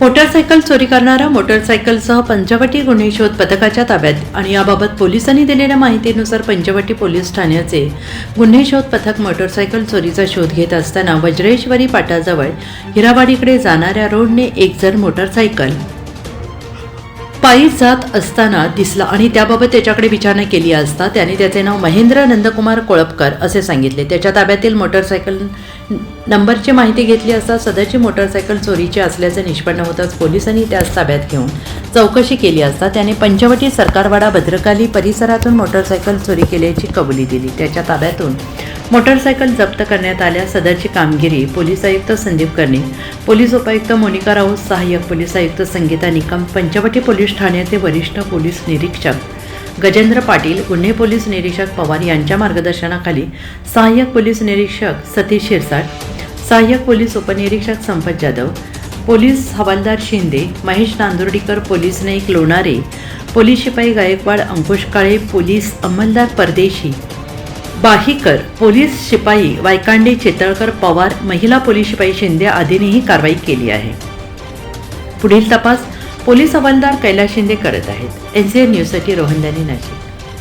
Motorcycle चोरी करणारा मोटारसायकलसह पंचवटी गुन्हे शोध पथकाच्या ताब्यात आणि याबाबत पोलिसांनी दिलेल्या माहितीनुसार पंचवटी पोलीस ठाण्याचे गुन्हे शोध पथक मोटारसायकल चोरीचा शोध घेत असताना वज्रेश्वरी पाटाजवळ हिरावाडीकडे जाणाऱ्या रोडने एक जण मोटारसायकल पायी जात असताना दिसला आणि त्याबाबत त्याच्याकडे विचारणा केली असता त्याने त्याचे नाव महेंद्र नंदकुमार कोळपकर असे सांगितले. त्याच्या ताब्यातील मोटरसायकल नंबरची माहिती घेतली असता सदरची मोटरसायकल चोरीची असल्याचे निष्पन्न होताच पोलिसांनी त्यास ताब्यात घेऊन चौकशी केली असता त्याने पंचवटी सरकारवाडा भद्रकाली परिसरातून मोटरसायकल चोरी केल्याची कबुली दिली. त्याच्या ताब्यातून मोटरसायकल जप्त करण्यात आल्या सदरची कामगिरी पोलीस आयुक्त संदीप कर्णे पोलीस उपायुक्त मोनिका राऊत सहाय्यक पोलीस आयुक्त संगीता निकम पंचवटी पोलीस ठाण्याचे वरिष्ठ पोलीस निरीक्षक गजेंद्र पाटील गुन्हे पोलीस निरीक्षक पवार यांच्या मार्गदर्शनाखाली सहाय्यक पोलीस निरीक्षक सतीश शिरसाट सहाय्यक पोलीस उपनिरीक्षक संपत जाधव पोलीस हवालदार शिंदे महेश नांदुर्डीकर पोलीस नाईक लोणारे पोलीस शिपाई गायकवाड अंकुश काळे पोलीस अंमलदार परदेशी बाहीकर पोलीस शिपाई वायकांडे चेतळकर पवार महिला पोलीस शिपाई शिंदे आदींनीही कारवाई केली आहे. पुढील तपास पोलीस हवालदार कैलास शिंदे करत आहेत. एन सी एन न्यूजसाठी रोहनदानी नाशिक.